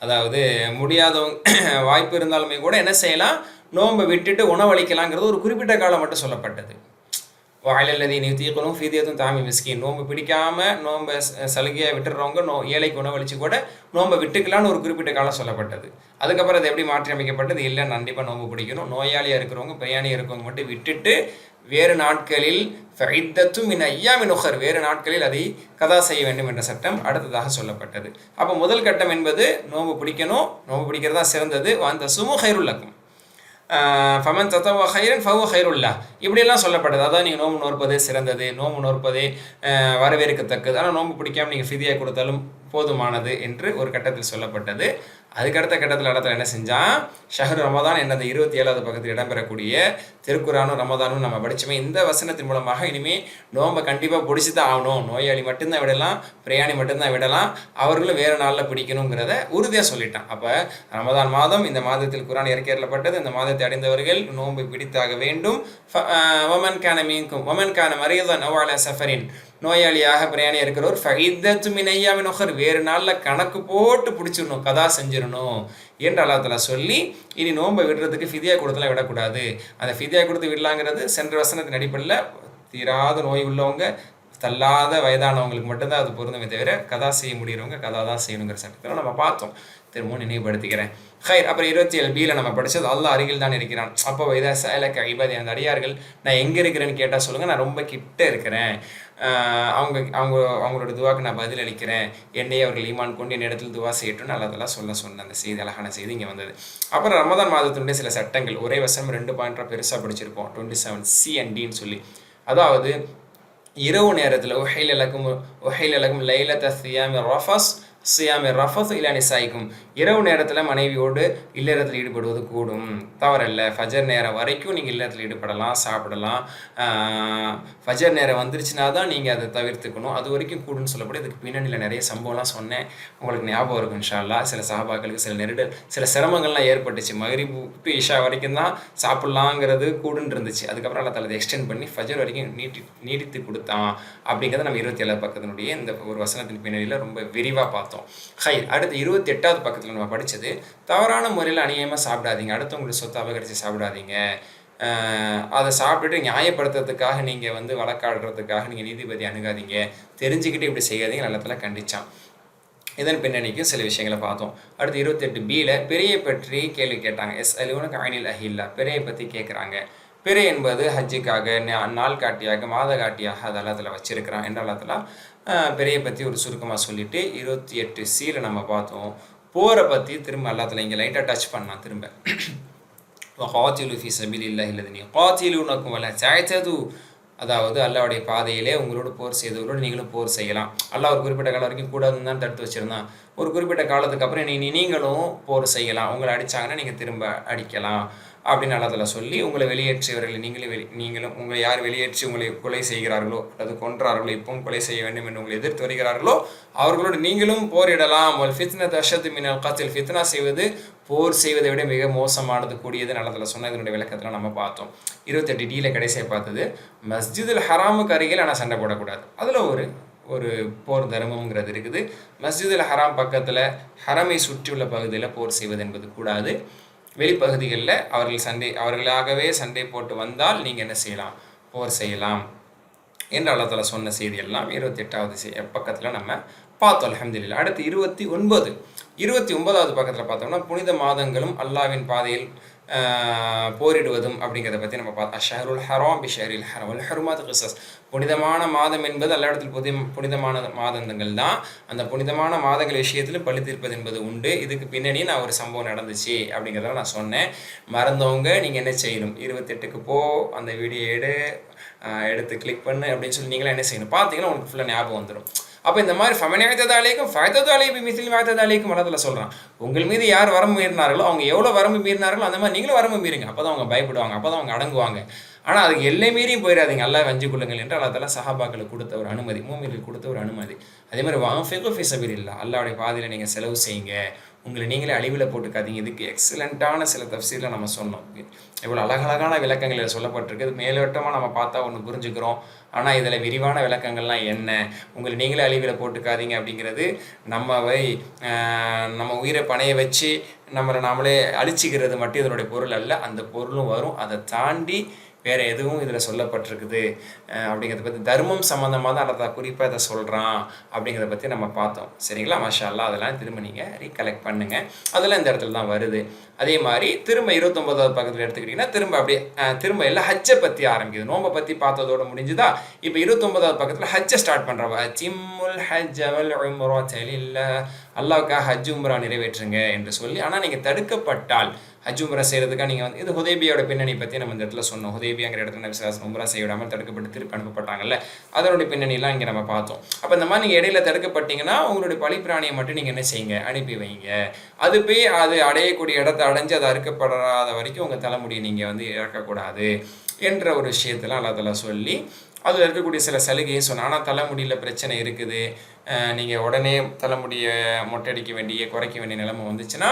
அதாவது முடியாதவங்க வாய்ப்பு இருந்தாலுமே கூட என்ன செய்யலாம்? நோன்பை விட்டுட்டு உணவளிக்கலாங்கிறது ஒரு குறிப்பிட்ட காலம் மட்டும் சொல்லப்பட்டது. வாயிலல்லதி நிறுத்திக்கணும் ஃபீதியத்தும் தாமி மிஸ்கின் நோம்பு பிடிக்காம நோம்பை சலுகையாக விட்டுறவங்க நோ ஏழைக்கு உணவளிச்சு கூட நோம்பை விட்டுக்கலான்னு ஒரு குறிப்பிட்ட காலம் சொல்லப்பட்டது. அதுக்கப்புறம் அது எப்படி மாற்றி அமைக்கப்பட்டது? இல்லை கண்டிப்பாக நோம்பு பிடிக்கணும். நோயாளியாக இருக்கிறவங்க பிரயாணியாக இருக்கிறவங்க மட்டும் விட்டுட்டு வேறு நாட்களில் ஃபைத்தத்தும் மின் ஐயாமின் நுகர் வேறு நாட்களில் அதை கதா செய்ய வேண்டும் என்ற சட்டம் அடுத்ததாக சொல்லப்பட்டது. அப்போ முதல் கட்டம் என்பது நோம்பு பிடிக்கணும். நோம்பு பிடிக்கிறதா சிறந்தது. அந்த சுமு ஹைருல்லக்கும் ஃபமன் தத்தவ ஹைரன் ஃபவ ஹைருல்லா இப்படியெல்லாம் சொல்லப்பட்டது. அதான் நீங்கள் நோம்பு நோற்பதே சிறந்தது. நோம்பு நோற்பதே வரவேற்கத்தக்கது. ஆனால் நோம்பு பிடிக்காமல் நீங்கள் ஃபிதியாக கொடுத்தாலும் போதுமானது என்று ஒரு கட்டத்தில் சொல்லப்பட்டது. அதுக்கடுத்த கட்டத்தில் இடத்துல என்ன செஞ்சான்? ஷஹர் ரமதான் என்னது? இருபத்தி ஏழாவது பக்கத்தில் இடம்பெறக்கூடிய திருக்குறானும் ரமதானும் நம்ம படித்தோமே இந்த வசனத்தின் மூலமாக இனிமேல் நோம்பை கண்டிப்பாக பிடிச்சி தான் ஆகணும். நோயாளி மட்டும்தான் விடலாம் பிரயாணி மட்டும்தான் விடலாம் அவர்களும் வேறு நாளில் பிடிக்கணுங்கிறத உறுதியாக சொல்லிட்டான். அப்போ ரமதான் மாதம் இந்த மாதத்தில் குரான் இறக்கேறப்பட்டது இந்த மாதத்தை அடைந்தவர்கள் நோன்பை பிடித்தாக வேண்டும். ஒமன் கான மீன்கும் ஒமன் கான மரியதான் நவால சஃபரின். நோயாளியாக பிரயாணி இருக்கிறவர் ஃபைதத்து மினையாவின் ஒகர் வேறு நாளில் கணக்கு போட்டு பிடிச்சிடணும் கதா செஞ்சிடணும். என்று அல்லாத்தலா சொல்லி இனி நோன்பை விடுறதுக்கு ஃபிதியா கொடுத்தலாம் விடக்கூடாது. அந்த ஃபிதியா கொடுத்து விடலாங்கிறது சென்ற வசனத்தின் அடிப்படையில் தீராத நோய் உள்ளவங்க தள்ளாத வயதானவங்களுக்கு மட்டும்தான் அது பொருந்தமே தவிர கதா செய்ய முடியறவங்க கதா தான் செய்யணுங்கிற சட்டத்தில் நம்ம பார்த்தோம். திரும்பவும் நினைவுபடுத்திக்கிறேன் ஹைர் அப்புறம் இருபத்தி ஏழு பியில் நம்ம படித்தது அல்லா அருகில் தான் இருக்கிறான். அப்போ வைதா சேலக்க ஐபாதி அந்த அடியார்கள் நான் எங்கே இருக்கிறேன்னு கேட்டால் சொல்லுங்கள் நான் ரொம்ப கிட்ட இருக்கிறேன். அவங்க அவங்க அவங்களோட துவாக்கு நான் பதில் அளிக்கிறேன் என்னையே அவர்கள் ஈமான் கொண்டு என் இடத்துல துவா செய்யட்டும் நல்லதெல்லாம் சொல்ல சொன்ன அந்த செய்தி அழகான செய்தி இங்கே வந்தது. அப்புறம் ரமதான் மாதத்தினுடைய சில சட்டங்கள் ஒரே வருஷம் ரெண்டு பாயிண்டாக பெருசாக படிச்சிருப்போம். டுவெண்ட்டி செவன் சி அண்ட் டின்னு சொல்லி. அதாவது இரவு நேரத்தில் ஒஹைல் இலக்கும் ஒஹைல் இலக்கும் லைலத்த சியாமி ரஃபஸ் சியாமி ரஃபத் இல்லா சாய்க்கும் இரவு நேரத்தில் மனைவியோடு இல்லறத்தில் ஈடுபடுவது கூடும். தவறல்ல. ஃபஜர் நேரம் வரைக்கும் நீங்கள் இல்லறத்தில் ஈடுபடலாம் சாப்பிடலாம். ஃபஜர் நேரம் வந்துருச்சுனா தான் நீங்கள் அதை தவிர்த்துக்கணும். அது வரைக்கும் கூடுன்னு சொல்லப்படும் இதுக்கு பின்னணியில் நிறைய சம்பவம்லாம் சொன்னேன். உங்களுக்கு ஞாபகம் இருக்கும் இன்ஷால்லா சில சாபாக்களுக்கு சில நெருடல் சில சிரமங்கள்லாம் ஏற்பட்டுச்சு. மகரிபு டு இஷா வரைக்கும் தான் சாப்பிட்லாங்கிறது கூடுன்னு இருந்துச்சு. அதுக்கப்புறம் அல்லா தலை எக்ஸ்டெண்ட் பண்ணி ஃபஜர் வரைக்கும் நீட்டி நீடித்து கொடுத்தான். அப்படிங்கிறத நம்ம இருபத்தி ஏழாவது பக்கத்தினுடைய இந்த ஒரு வசனத்தின் பின்னணியில் ரொம்ப விரிவாக பார்த்தோம். ஹை அடுத்து இருபத்தி எட்டாவது பக்கத்தில் நம்ம படித்தது தவறான முறையில் அநியாயமாக சாப்பிடாதீங்க. அடுத்தவங்களுக்கு சொத்தை அபகரித்து சாப்பிடாதீங்க. அதை சாப்பிட்டுட்டு நியாயப்படுத்துறதுக்காக நீங்கள் வந்து வழக்காடுறதுக்காக நீங்கள் நீதிபதி அணுகாதீங்க. தெரிஞ்சுக்கிட்டு இப்படி செய்யாதீங்க. நல்லத்தில் கண்டிச்சான். இதன் பின்னணிக்கும் சில விஷயங்களை பார்த்தோம். அடுத்து இருபத்தெட்டு பியில் பெரிய பற்றி கேள்வி கேட்டாங்க. எஸ் அலுவனுக்கு அணில் அஹில்லா பெரிய பற்றி கேட்குறாங்க பிறை என்பது ஹஜ்ஜுக்காக நாள் காட்டியாக மாத காட்டியாக அது அல்லத்தில் வச்சிருக்கிறான் என்ற அல்லத்தில் பெரிய பற்றி ஒரு சுருக்கமாக சொல்லிவிட்டு இருபத்தி எட்டு சீல நம்ம பார்த்தோம். போரை பற்றி திரும்ப அல்லாத்தில் இங்கே லைட்டாக டச் பண்ணான் திரும்ப. காத்திலு ஃபி சபில் இல்லை இல்லை நீ காத்திலு உனக்கும் வல்ல சாய்த்தது அதாவது அல்லாவுடைய பாதையிலே உங்களோட போர் செய்தவரோடு நீங்களும் போர் செய்யலாம். அல்லா ஒரு குறிப்பிட்ட காலம் வரைக்கும் கூடாதுன்னு தான் தடுத்து வச்சுருந்தான். ஒரு குறிப்பிட்ட காலத்துக்கு அப்புறம் நீ நீங்களும் போர் செய்யலாம். உங்களை அடித்தாங்கன்னா நீங்கள் திரும்ப அடிக்கலாம். அப்படின்னு அல்லதில் சொல்லி உங்களை வெளியேற்றியவர்களை நீங்களே வெளி நீங்களும் உங்களை யார் வெளியேற்றி உங்களை கொலை செய்கிறார்களோ அல்லது கொன்றார்களோ இப்பவும் கொலை செய்ய வேண்டும் என்று உங்களை எதிர்த்து வருகிறார்களோ அவர்களோடு நீங்களும் போரிடலாம். ஃபித்னா ஃபித்ன தஷத்து மின்னல் காத்தில் ஃபித்னா செய்வது போர் செய்வதை விட மிக மோசமானது கூடியது நல்லதில் சொன்ன இதனுடைய விளக்கத்தில் நம்ம பார்த்தோம். இருபத்தெட்டு டியில் கடைசியை பார்த்தது மஸ்ஜிதுல் ஹராமுக்கு அருகில் ஆனால் சண்டை போடக்கூடாது. அதில் ஒரு ஒரு போர் தர்மம்ங்கிறது இருக்குது. மஸ்ஜிதுல் ஹராம் பக்கத்தில் ஹரமை சுற்றியுள்ள பகுதியில் போர் செய்வது என்பது கூடாது. வெளிப்பகுதிகளில் அவர்கள் சண்டை அவர்களாகவே சண்டை போட்டு வந்தால் நீங்கள் என்ன செய்யலாம்? போர் செய்யலாம். என்று அல்லத்தில் சொன்ன செய்தியெல்லாம் இருபத்தி எட்டாவது பக்கத்தில் நம்ம பார்த்தோம். அலமதுல்லா அடுத்து இருபத்தி ஒன்பது. இருபத்தி ஒன்பதாவது பக்கத்தில் பார்த்தோம்னா புனித மாதங்களும் அல்லாவின் பாதையில் போரிடுவதும் அப்படிங்கிறத பற்றி நம்ம பார்த்தோம் ஷஹருல் ஹராம் பி ஷஹரில் ஹரம். அல் ஹருமாத் கிசஸ் புனிதமான மாதம் என்பது எல்லா இடத்துல புதிய புனிதமான மாதங்கள் தான். அந்த புனிதமான மாதங்கள் விஷயத்தில் பழி தீர்ப்பது என்பது உண்டு. இதுக்கு பின்னணி நான் ஒரு சம்பவம் நடந்துச்சு அப்படிங்கிறத நான் சொன்னேன். மறந்தவங்க நீங்கள் என்ன செய்யணும்? இருபத்தெட்டுக்கு போ அந்த வீடியோ எடு எடுத்து கிளிக் பண்ணு அப்படின்னு சொல்லி நீங்களாம் என்ன செய்யணும்? பார்த்தீங்கன்னா உங்களுக்கு ஃபுல்லாக ஞாபகம் வந்துடும் அப்போ இந்த மாதிரி ஃபமனியாய்த்ததாலேக்கும் ஃபயத்ததாலேயும் மிசில் வாய்த்ததாலேக்கும் மனதில் சொல்கிறான் உங்கள் மீது யார் வரம்பு மீறினார்களோ அவங்க எவ்வளோ வரம்பு மீறினார்களோ அந்த மாதிரி நீங்களும் வரம்பு மீறுங்க. அப்போ தான் அவங்க பயப்படுவாங்க அப்போ தான் அவங்க அடங்குவாங்க. ஆனால் அதுக்கு எல்லை மீறியும் போயிடாதீங்க அல்லா வஞ்சு கொள்ளுங்கள் என்று அல்லா சஹாபாக்களுக்கு கொடுத்த ஒரு அனுமதி மூமிகளுக்கு கொடுத்த ஒரு அனுமதி. அதே மாதிரி வாங்க ஃபெகோ ஃபிசபில் இல்லை அல்லாவுடைய பாதையில் நீங்கள் செலவு செய்யுங்க. உங்களை நீங்களே அழிவில் போட்டுக்காதீங்க. இதுக்கு எக்ஸலண்ட்டான சில தப்சீரில் நம்ம சொன்னோம். இவ்வளோ அழகழகான விளக்கங்கள் சொல்லப்பட்டிருக்கு. மேலோட்டமாக நம்ம பார்த்தா ஒன்று புரிஞ்சுக்கிறோம். ஆனால் இதில் விரிவான விளக்கங்கள்லாம் என்ன? உங்களை நீங்களே அழிவில் போட்டுக்காதீங்க அப்படிங்கிறது நம்மவை நம்ம உயிரை பணைய வச்சு நம்மளை நாமளே அழிச்சிக்கிறது மட்டும் இதனுடைய பொருள் அல்ல. அந்த பொருளும் வரும். அதை தாண்டி வேறு எதுவும் இதில் சொல்லப்பட்டிருக்குது. அப்படிங்கிறத பற்றி தர்மம் சம்மந்தமாக தான் அதை குறிப்பாக இதை சொல்கிறான் அப்படிங்கிறத பற்றி நம்ம பார்த்தோம். சரிங்களா? மஷா அதெல்லாம் திரும்ப நீங்கள் ரீகலெக்ட் பண்ணுங்கள் அதெல்லாம் இந்த இடத்துல தான் வருது. அதே மாதிரி திரும்ப இருபத்தொம்பதாவது பக்கத்தில் எடுத்துக்கிட்டிங்கன்னா திரும்ப அப்படியே திரும்ப எல்லாம் ஹஜ்ஜை பற்றி ஆரம்பிக்குது. நோம்பை பற்றி பார்த்ததோட முடிஞ்சுதா? இப்போ இருபத்தொம்பதாவது பக்கத்தில் ஹஜ்ஜை ஸ்டார்ட் பண்ணுறவா சிம்முல் ஹஜ் அவல் உம்ரா இல்லை அல்லாவுக்காக ஹஜ் உம்ரா நிறைவேற்றுங்க என்று சொல்லி ஆனால் நீங்கள் தடுக்கப்பட்டால் ஹஜ் உம்ரா செய்கிறதுக்காக நீங்கள் வந்து இது ஹுதேபியோட பின்னணி பற்றி நம்ம இந்த இடத்துல சொன்னோம். ஹுதேபியாங்கிற இடத்துல விசாசம் உம்ரா செய்ய விடாமல் தடுக்கப்பட்டு திருப்பி அனுப்பப்பட்டாங்கல்ல அதனுடைய பின்னணிலாம் இங்கே நம்ம பார்த்தோம். அப்போ இந்த மாதிரி நீங்கள் இடையில தடுக்கப்பட்டீங்கன்னா உங்களுடைய பழிப்பிராணியை மட்டும் நீங்கள் என்ன செய்யுங்க? அனுப்பி வைங்க. அது போய் அது அடையக்கூடிய இடத்த அடைஞ்சு அது அறுக்கப்படாத வரைக்கும் உங்கள் தலைமுடியை நீங்கள் வந்து இறக்கக்கூடாது என்ற ஒரு விஷயத்தெல்லாம் அல்லா சொல்லி அதில் இருக்கக்கூடிய சில சலுகையும் சொன்னேன் ஆனால் தலைமுடியில் பிரச்சனை இருக்குது. நீங்கள் உடனே தலைமுடியை மொட்டடிக்க வேண்டிய குறைக்க வேண்டிய நிலைமை வந்துச்சுன்னா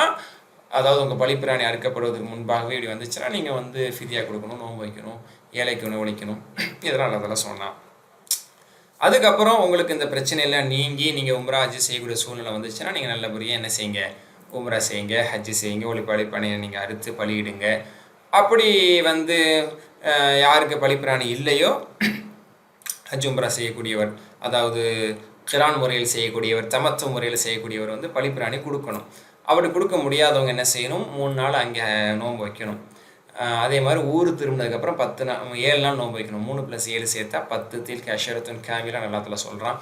அதாவது உங்கள் பழிப்பிராணி அறுக்கப்படுவதற்கு முன்பாகவே இப்படி வந்துச்சுன்னா நீங்கள் வந்து ஃபிதியாக கொடுக்கணும் நோன்பு வைக்கணும் ஏழைக்கு உணவளிக்கணும் இதெல்லாம் அதெல்லாம் சொன்னான். அதுக்கப்புறம் உங்களுக்கு இந்த பிரச்சனையெல்லாம் நீங்கி நீங்கள் உம்ரா ஹஜ்ஜி செய்யக்கூடிய சூழ்நிலை வந்துச்சுன்னா நீங்கள் நல்லபடியாக என்ன செய்யுங்க? உம்ரா செய்யுங்க ஹஜ்ஜி செய்யுங்க ஒளி பழிப்பிராணியை நீங்கள் அறுத்து பலியிடுங்க. அப்படி வந்து யாருக்கு பழிப்பிராணி இல்லையோ ஹஜ் உம்ரா செய்யக்கூடியவர் அதாவது கிரான் முறையில் செய்யக்கூடியவர் தமத்துவ முறையில் செய்யக்கூடியவர் வந்து பழிப்பிராணி கொடுக்கணும். அப்படி கொடுக்க முடியாதவங்க என்ன செய்யணும்? மூணு நாள் அங்கே நோன்பு வைக்கணும். அதே மாதிரி ஊர் திரும்பினதுக்கப்புறம் பத்து நாள் ஏழு நாள் நோன்பு வைக்கணும். மூணு ப்ளஸ் ஏழு சேர்த்தா பத்து தீல் கஷரத்துன் கேமிலாம் எல்லாத்தில் சொல்கிறான்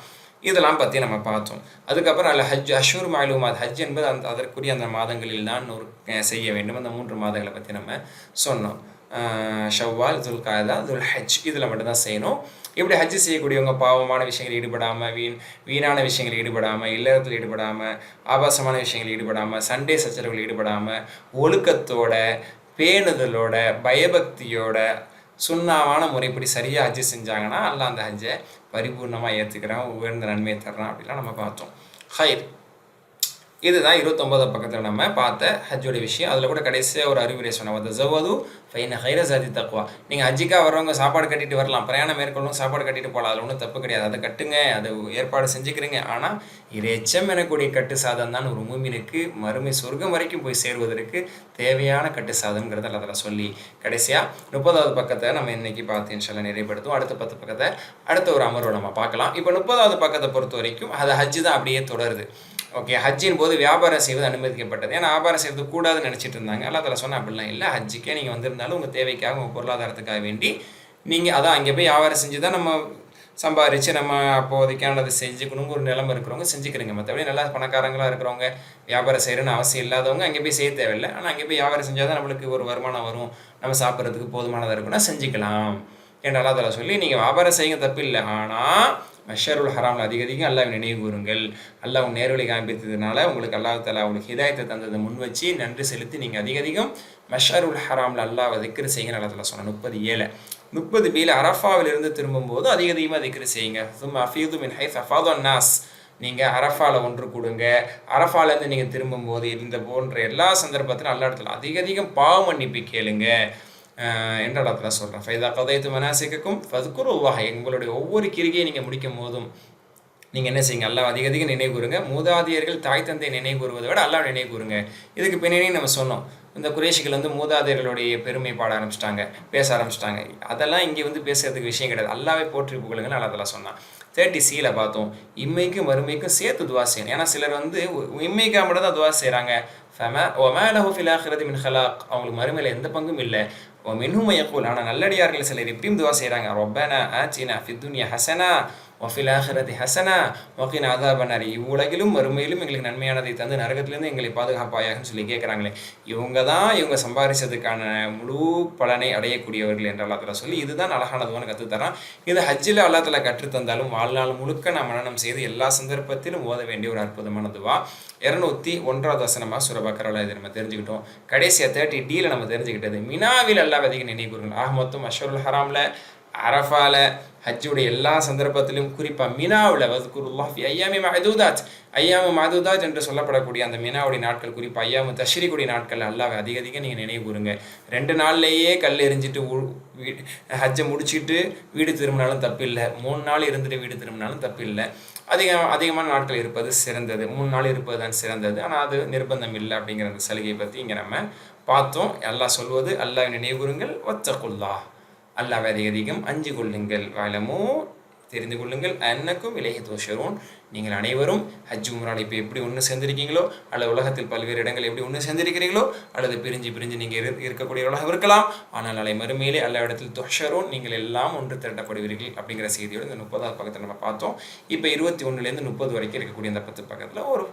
இதெல்லாம் பற்றி நம்ம பார்த்தோம். அதுக்கப்புறம் அதில் ஹஜ் அஷூர் மாலுமாத். ஹஜ் என்பது அந்த அதற்குரிய அந்த மாதங்களில் தான் ஒரு செய்ய வேண்டும். அந்த மூன்று மாதங்களை பற்றி நம்ம சொன்னோம். ஷவ்வால் துல்காதா துல் ஹஜ் இதில் மட்டும்தான் செய்யணும். இப்படி ஹஜ்ஜு செய்யக்கூடியவங்க பாவமான விஷயங்கள் ஈடுபடாமல் வீண் வீணான விஷயங்கள் ஈடுபடாமல் இல்லறத்தில் ஈடுபடாமல் ஆபாசமான விஷயங்கள் ஈடுபடாமல் சண்டே சச்சரவுகள் ஈடுபடாமல் ஒழுக்கத்தோட பேணுதலோட பயபக்தியோட சுண்ணாவான முறைப்படி சரியாக ஹஜ்ஜு செஞ்சாங்கன்னா அல்ல அந்த ஹஜ்ஜை பரிபூர்ணமாக ஏற்றுக்கிறான் உயர்ந்த நன்மையை தர்றான் அப்படிலாம் நம்ம பார்த்தோம். ஹைர். இதுதான் இருபத்தொம்பது பக்கத்தில் நம்ம பார்த்த ஹஜ்ஜோடைய விஷயம். அதில் கூட கடைசியாக ஒரு அறிவுரை சொன்னோம் அந்த ஜவது ஃபைன ஹைர சாதி தக்குவா நீங்கள் ஹஜ்ஜிக்காக வரவங்க சாப்பாடு கட்டிட்டு வரலாம். பிரயாணம் மேற்கொள்ளும் சாப்பாடு கட்டிட்டு போகலாம் அதில் ஒன்றும் தப்பு கிடையாது. அதை கட்டுங்க. அது ஏற்பாடு செஞ்சுக்கிறீங்க. ஆனால் இது எச்சம் எனக்கூடிய கட்டு சாதம் தான் ஒரு மூமினுக்கு மறுமை சொர்க்கம் வரைக்கும் போய் சேருவதற்கு தேவையான கட்டு சாதம்ங்கிறத அதில் சொல்லி கடைசியாக முப்பதாவது பக்கத்தை நம்ம இன்னைக்கு பார்த்து இன்ஷால்லாம் நிறைவுபடுத்தும் அடுத்த பத்து பக்கத்தை அடுத்த ஒரு அமர்வை நம்ம பார்க்கலாம். இப்போ முப்பதாவது பக்கத்தை பொறுத்த வரைக்கும் அது ஹஜ்ஜு தான் அப்படியே தொடருது. ஓகே ஹஜ்ஜின் போது வியாபாரம் செய்வது அனுமதிக்கப்பட்டது. ஏன்னா வியாபாரம் செய்வது கூடாதுன்னு நினச்சிட்டு இருந்தாங்க. அல்லா தலை சொன்னால் அப்படிலாம் இல்லை. ஹஜ்ஜிக்கே நீங்கள் வந்திருந்தாலும் உங்கள் தேவைக்காக உங்கள் பொருளாதாரத்துக்காக வேண்டி நீங்கள் அதான் அங்கே போய் வியாபாரம் செஞ்சு தான் நம்ம சம்பாரித்து நம்ம அப்போதைக்கானதை செஞ்சுக்கணுங்க ஒரு நிலமை இருக்கிறவங்க செஞ்சுக்கிறீங்க. மற்றபடி நல்லா பணக்காரங்களாக இருக்கிறவங்க வியாபாரம் செய்யணும்னு அவசியம் இல்லாதவங்க அங்கே போய் செய்ய தேவையில்லை. ஆனால் அங்கே போய் வியாபாரம் செஞ்சால் தான் நம்மளுக்கு ஒரு வருமானம் வரும். நம்ம சாப்பிட்றதுக்கு போதுமானதாக இருக்குன்னா செஞ்சுக்கலாம். என்று அல்லாதால சொல்லி நீங்கள் வியாபாரம் செய்யுங்க தப்பு இல்லை. ஆனால் மஷருல் ஹராமில் அதிக அதிகம் அல்லாஹ் நினைவு கூறுங்கள். அல்லாஹ் உன் நேர்வழி காண்பித்ததுனால உங்களுக்கு அல்லாஹ் தலா உங்களுக்கு ஹிதாயத்தை தந்ததை முன் வச்சு நன்றி செலுத்தி நீங்கள் அதிக அதிகம் மஷருல் ஹராமில் அல்லாஹ் திக்ரு செய்யுங்க நல்லா தலா சொன்ன முப்பது ஏழை. முப்பது பீல அரஃபாவிலிருந்து திரும்பும்போது அதிக அதிகமாக திக்ரு செய்யுங்க. சும்மா அஃபீது மின் ஹைஸ் அஃபாதோ நாஸ். நீங்கள் அரஃபாவில் ஒன்று கொடுங்க. அரஃபாலேருந்து நீங்கள் திரும்பும்போது இந்த போன்ற எல்லா சந்தர்ப்பத்திலும் அல்லா இடத்துல அதிக அதிகம் பாவ மன்னிப்பு கேளுங்க. என்ற இடத்துல சொல்கிறேன் ஃபைதா கதைத்து மனாசிக்கும் ஃபதுக்குருவாக எங்களுடைய ஒவ்வொரு கிரிகையை நீங்கள் முடிக்கும் போதும் நீங்கள் என்ன செய்யுங்க? அல்லா அதிக அதிகம் நினைவு கூறுங்க. மூதாதியர்கள் தாய் தந்தை நினைவு கூறுவதை விட அல்லா நினைவு கூறுங்க. இதுக்கு பின்னணி நம்ம சொன்னோம். இந்த குரேஷிகள் வந்து மூதாதையர்களுடைய பெருமை பாட ஆரம்பிச்சிட்டாங்க பேச ஆரம்பிச்சிட்டாங்க. அதெல்லாம் இங்கே வந்து பேசுறதுக்கு விஷயம் கிடையாது. அல்லாவே போற்றி புகழுங்கன்னு அல்லா அதெல்லாம் சொன்னான். தேர்ட்டி சியில் பார்த்தோம். இம்மைக்கும் வறுமைக்கும் சேர்த்து துவா செய்யணும். ஏன்னா சிலர் வந்து இம்மைக்காக மட்டும் தான் துவா செய்கிறாங்க ஃபம ஒமேலஹு ஃபில் ஆஹிரதி மின் ஹலாக். அவங்களுக்கு மறுமையில் எந்த பங்கும் இல்லை. மின்ஹும் யக்கூல் ஆனால் நல்லடியார்கள் சிலர் இப்பயும் துவா செய்கிறாங்க ரொப்பனா ஆச்சினா ஃபித்துனியா ஹசனா ஒஃபில் ஆஹிரதி ஹசனா ஒகின் ஆதாபனாரி இவ்வுலகிலும் மறுமையிலும் எங்களுக்கு நன்மையானதை தந்து நரகத்திலேருந்து எங்களை பாதுகாப்பாயாகன்னு சொல்லி கேட்குறாங்களே இவங்க தான் இவங்க சம்பாதிச்சதுக்கான முழு பலனை அடையக்கூடியவர்கள் என்ற அல்லாத்தில் சொல்லி இதுதான் அழகானதுவான்னு கற்றுத்தரான் இது ஹஜ்ஜில் அல்லாத்தில் கற்றுத்தந்தாலும் வாழ்நாள் முழுக்க நான் மனநம் செய்து எல்லா சந்தர்ப்பத்திலும் ஓத வேண்டிய ஒரு அற்புதமானதுவா இரநூத்தி ஒன்றாவது வசனமாக சுரபக்கரால் இதை நம்ம தெரிஞ்சுக்கிட்டோம். கடைசியாக தேர்ட்டி டீல நம்ம தெரிஞ்சுக்கிட்டது. மினாவில் எல்லா அதிக நினைவுகள் ஆக மொத்தம் அஷருல் ஹராமில் அரஃபால ஹஜ்ஜுடைய எல்லா சந்தர்ப்பத்திலும் குறிப்பாக மினாவில் வதுக்குருல்லாஃபி ஐயாமி மஹதூதாத். ஐயாமு மஹதூதாத் என்று சொல்லப்படக்கூடிய அந்த மினாவுடைய நாட்கள் குறிப்பாக ஐயாமு தஷ்ரீக்குடைய நாட்கள் அல்லாவை அதிக அதிகம் நீங்கள் நினைவு கூறுங்க ரெண்டு நாள்லேயே கல் எரிஞ்சிட்டு ஹஜ்ஜை முடிச்சுட்டு வீடு திரும்பினாலும் தப்பில்லை. மூணு நாள் இருந்துட்டு வீடு திரும்பினாலும் தப்பில்லை. அதிகம் அதிகமான நாட்கள் இருப்பது சிறந்தது. மூணு நாள் இருப்பது தான் சிறந்தது. ஆனால் அது நிர்பந்தம் இல்லை அப்படிங்கிற அந்த சலுகையை பற்றி இங்கே நம்ம பார்த்தோம். அல்லாஹ் சொல்வது அல்லாஹ் நினைவு கூறுங்கள் அல்லாஹ் அதிக அதிகம் அஞ்சு கொள்ளுங்கள். வளமோ தெரிந்து கொள்ளுங்கள். அன்னக்கும் இளைய தோஷரும் நீங்கள் அனைவரும் ஹஜ் உம்ரால் இப்போ எப்படி ஒன்று சேர்ந்திருக்கீங்களோ அல்லது உலகத்தில் பல்வேறு இடங்கள் எப்படி ஒன்று சேர்ந்திருக்கிறீங்களோ அல்லது பிரிஞ்சு பிரிஞ்சு நீங்கள் இரு இருக்கக்கூடியவர்களாக இருக்கலாம். ஆனால் நாளை மறுமையிலே அல்ல இடத்தில் தொஷரும் நீங்கள் எல்லாம் ஒன்று திரட்டப்படுவீர்கள் அப்படிங்கிற செய்தியோடு இந்த முப்பதாவது பக்கத்தில் நம்ம பார்த்தோம். இப்போ இருபத்தி ஒன்றுலேருந்து முப்பது வரைக்கும் இருக்கக்கூடிய அந்த பத்து பக்கத்தில் ஒரு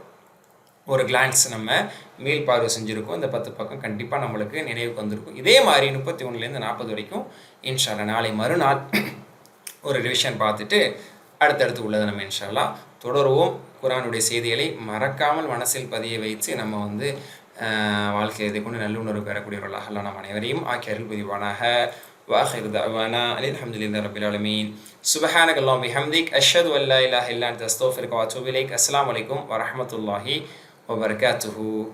ஒரு கிளான்ஸ் நம்ம மீள் பார்வை செஞ்சுருக்கோம் இந்த பத்து பக்கம் கண்டிப்பாக நம்மளுக்கு நினைவுக்கு வந்திருக்கும் இதே மாதிரி முப்பத்தி ஒன்றுலேருந்து நாற்பது வரைக்கும் இன்ஷால்லா நாளை மறுநாள் ஒரு ரிவிஷன் பார்த்துட்டு அடுத்தடுத்து உள்ளதை நம்ம இன்ஷால்லா தொடருவோம் குரானுடைய செய்திகளை மறக்காமல் மனசில் பதிய வைத்து நம்ம வந்து வாழ்க்கையை இதை கொண்டு நல்லுணர்வு பெறக்கூடியவர்களாக நாம் அனைவரையும் ஆக்கியர்கள் பதிவானாக واخر دعوانا ان الحمد لله رب العالمين سبحانك اللهم وبحمدك اشهد ان لا اله الا انت استغفرك واتوب اليك السلام عليكم ورحمه الله وبركاته.